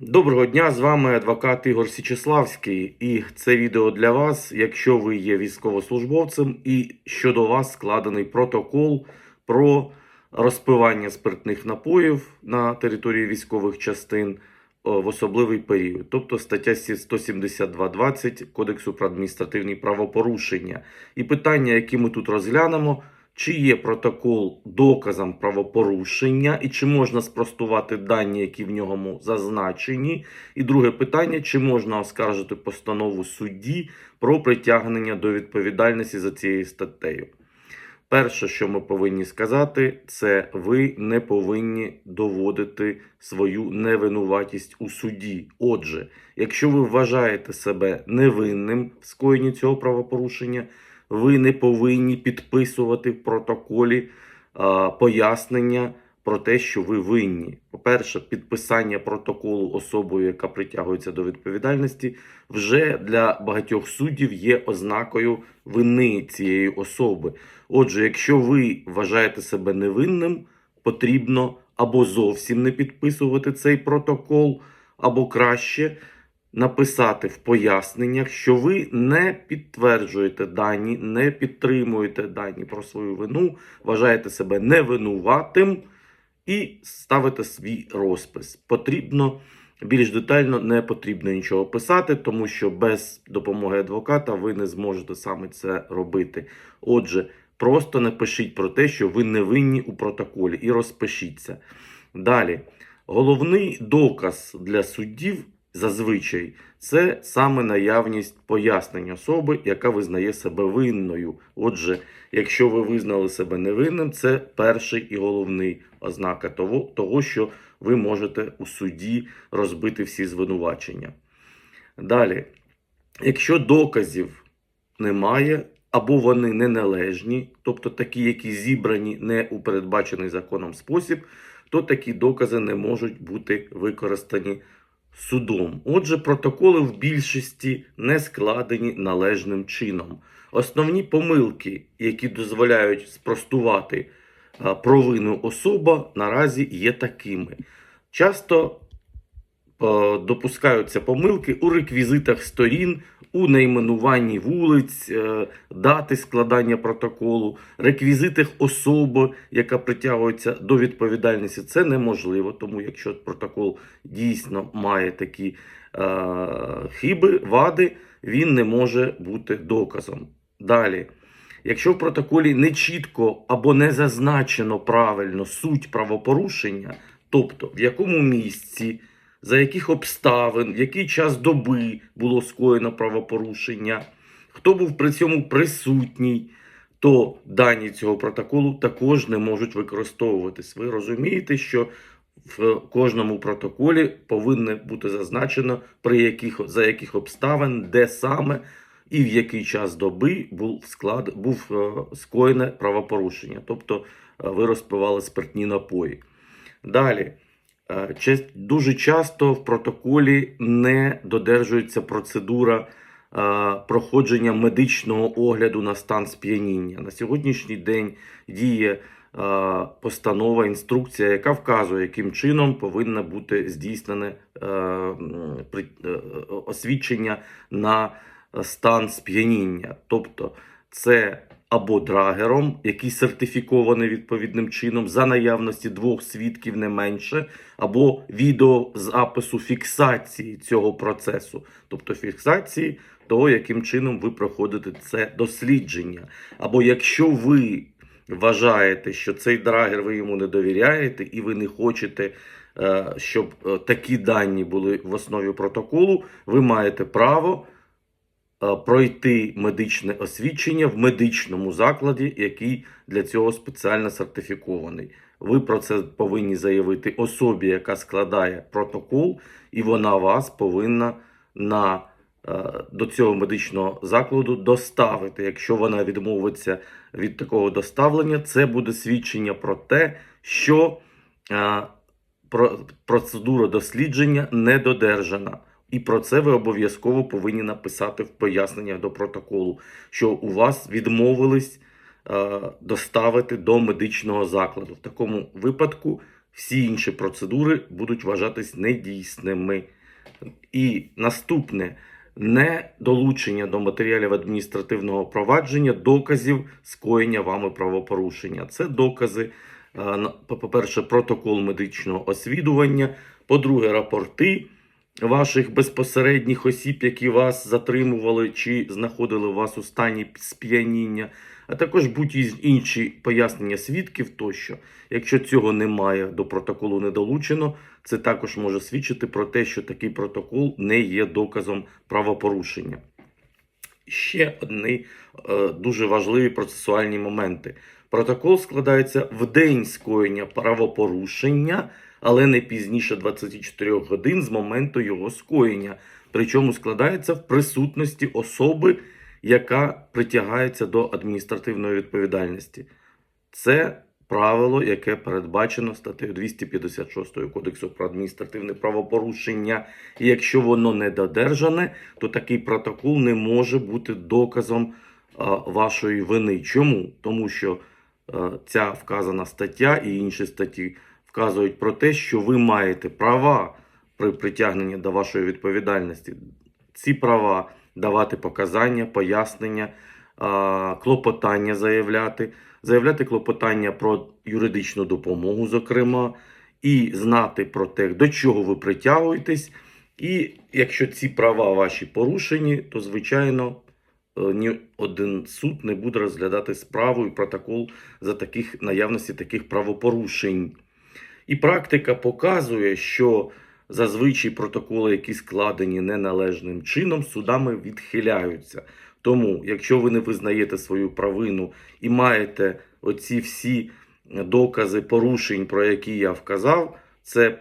Доброго дня, з вами адвокат Ігор Січеславський, і це відео для вас, якщо ви є військовослужбовцем, і щодо вас складений протокол про розпивання спиртних напоїв на території військових частин в особливий період, тобто стаття 172.20 Кодексу про адміністративні правопорушення. І питання, які ми тут розглянемо, чи є протокол доказом правопорушення і чи можна спростувати дані, які в ньому зазначені. І друге питання: чи можна оскаржити постанову судді про притягнення до відповідальності за цією статтею? Перше, що ми повинні сказати, це ви не повинні доводити свою невинуватість у суді. Отже, якщо ви вважаєте себе невинним в скоєнні цього правопорушення, ви не повинні підписувати в протоколі а, пояснення про те, що ви винні. По-перше, підписання протоколу особою, яка притягується до відповідальності, вже для багатьох суддів є ознакою вини цієї особи. Отже, якщо ви вважаєте себе невинним, потрібно або зовсім не підписувати цей протокол, або краще написати в поясненнях, що ви не підтверджуєте дані, не підтримуєте дані про свою вину, вважаєте себе невинуватим і ставите свій розпис. Потрібно більш детально не потрібно нічого писати, тому що без допомоги адвоката ви не зможете саме це робити. Отже, просто напишіть про те, що ви не винні у протоколі, і розпишіться. Далі, головний доказ для суддів зазвичай це саме наявність пояснень особи, яка визнає себе винною. Отже, якщо ви визнали себе невинним, це перший і головний ознака того, того, що ви можете у суді розбити всі звинувачення. Далі, якщо доказів немає, або вони неналежні, тобто такі, які зібрані не у передбачений законом спосіб, то такі докази не можуть бути використані судом. Отже, протоколи в більшості не складені належним чином. Основні помилки, які дозволяють спростувати провину особа, наразі є такими. Часто допускаються помилки у реквізитах сторін, у найменуванні вулиць, е, дати складання протоколу, реквізитах особи, яка притягується до відповідальності. Це неможливо, тому якщо протокол дійсно має такі е, хиби, вади, він не може бути доказом. Далі. Якщо в протоколі не чітко або не зазначено правильно суть правопорушення, тобто в якому місці, за яких обставин, в який час доби було скоєно правопорушення, хто був при цьому присутній, то дані цього протоколу також не можуть використовуватись. Ви розумієте, що в кожному протоколі повинно бути зазначено, при яких, за яких обставин, де саме і в який час доби був склад був е, скоєне правопорушення, тобто е, ви розпивали спиртні напої. Далі. Е, Дуже часто в протоколі не додержується процедура е, проходження медичного огляду на стан сп'яніння. На сьогоднішній день діє е, постанова, інструкція, яка вказує, яким чином повинно бути здійснене освідчення на стан сп'яніння. Тобто це або драгером, який сертифікований відповідним чином за наявності двох свідків не менше, або відеозапису фіксації цього процесу, тобто фіксації того, яким чином ви проходите це дослідження. Або якщо ви вважаєте, що цей драгер ви йому не довіряєте, і ви не хочете, е, щоб е, такі дані були в основі протоколу, ви маєте право пройти медичне освідчення в медичному закладі, який для цього спеціально сертифікований. Ви про це повинні заявити особі, яка складає протокол, і вона вас повинна на, е, до цього медичного закладу доставити. Якщо вона відмовиться від такого доставлення, це буде свідчення про те, що е, процедура дослідження не додержана. І про це ви обов'язково повинні написати в поясненнях до протоколу, що у вас відмовились е, доставити до медичного закладу. В такому випадку всі інші процедури будуть вважатись недійсними. І наступне недолучення до матеріалів адміністративного провадження доказів скоєння вами правопорушення. Це докази, е, по-перше, протокол медичного освідування, по-друге, рапорти ваших безпосередніх осіб, які вас затримували чи знаходили вас у стані сп'яніння, а також будь-інші пояснення свідків тощо. Якщо цього немає, до протоколу не долучено, це також може свідчити про те, що такий протокол не є доказом правопорушення. Ще одні е, дуже важливі процесуальні моменти. Протокол складається в день скоєння правопорушення, але не пізніше 24 годин з моменту його скоєння. Причому складається в присутності особи, яка притягається до адміністративної відповідальності. Це правило, яке передбачено статтею 256 Кодексу про адміністративне правопорушення. І якщо воно не додержане, то такий протокол не може бути доказом вашої вини. Чому? Тому що ця вказана стаття і інші статті вказують про те, що ви маєте права при притягненні до вашої відповідальності. Ці права давати показання, пояснення, клопотання заявляти, заявляти клопотання про юридичну допомогу, зокрема, і знати про те, до чого ви притягуєтесь. І якщо ці права ваші порушені, то звичайно е, ні один суд не буде розглядати справу і протокол за таких наявності таких правопорушень. І практика показує, що зазвичай протоколи, які складені неналежним чином, судами відхиляються. Тому, якщо ви не визнаєте свою провину і маєте оці всі докази порушень, про які я вказав, це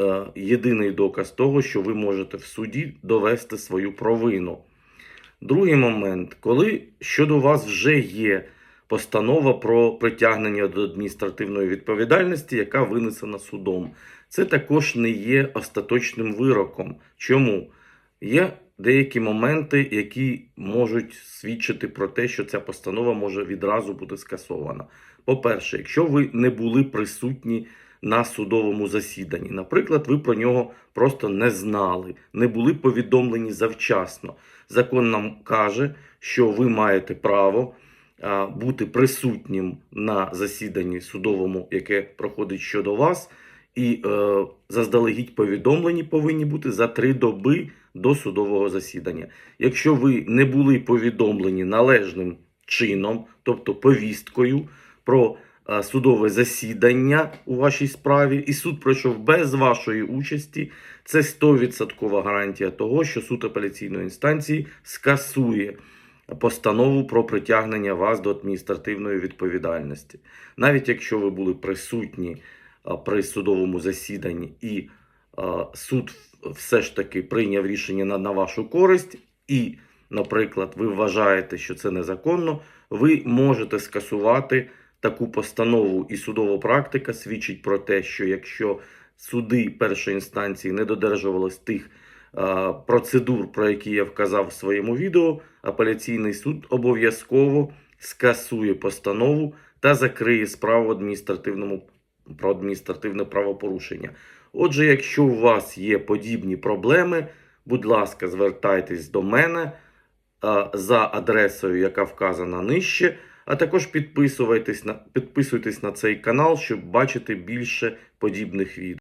е, єдиний доказ того, що ви можете в суді довести свою провину. Другий момент, коли щодо вас вже є постанова про притягнення до адміністративної відповідальності, яка винесена судом, це також не є остаточним вироком. Чому? Є деякі моменти, які можуть свідчити про те, що ця постанова може відразу бути скасована. По-перше, якщо ви не були присутні на судовому засіданні, наприклад, ви про нього просто не знали, не були повідомлені завчасно. Закон нам каже, що ви маєте право бути присутнім на засіданні судовому, яке проходить щодо вас, і е, заздалегідь повідомлені повинні бути за три доби до судового засідання. Якщо ви не були повідомлені належним чином, тобто повісткою про е, судове засідання у вашій справі, і суд пройшов без вашої участі, це 100% гарантія того, що суд апеляційної інстанції скасує постанову про притягнення вас до адміністративної відповідальності. Навіть якщо ви були присутні при судовому засіданні і а, суд все ж таки прийняв рішення на, на вашу користь, і, наприклад, ви вважаєте, що це незаконно, ви можете скасувати таку постанову, і судова практика свідчить про те, що якщо суди першої інстанції не додержувались тих е, процедур, про які я вказав в своєму відео, апеляційний суд обов'язково скасує постанову та закриє справу в адміністративному про адміністративне правопорушення. Отже, якщо у вас є подібні проблеми, будь ласка, звертайтесь до мене за адресою, яка вказана нижче. А також підписуйтесь на, підписуйтесь на цей канал, щоб бачити більше подібних відео.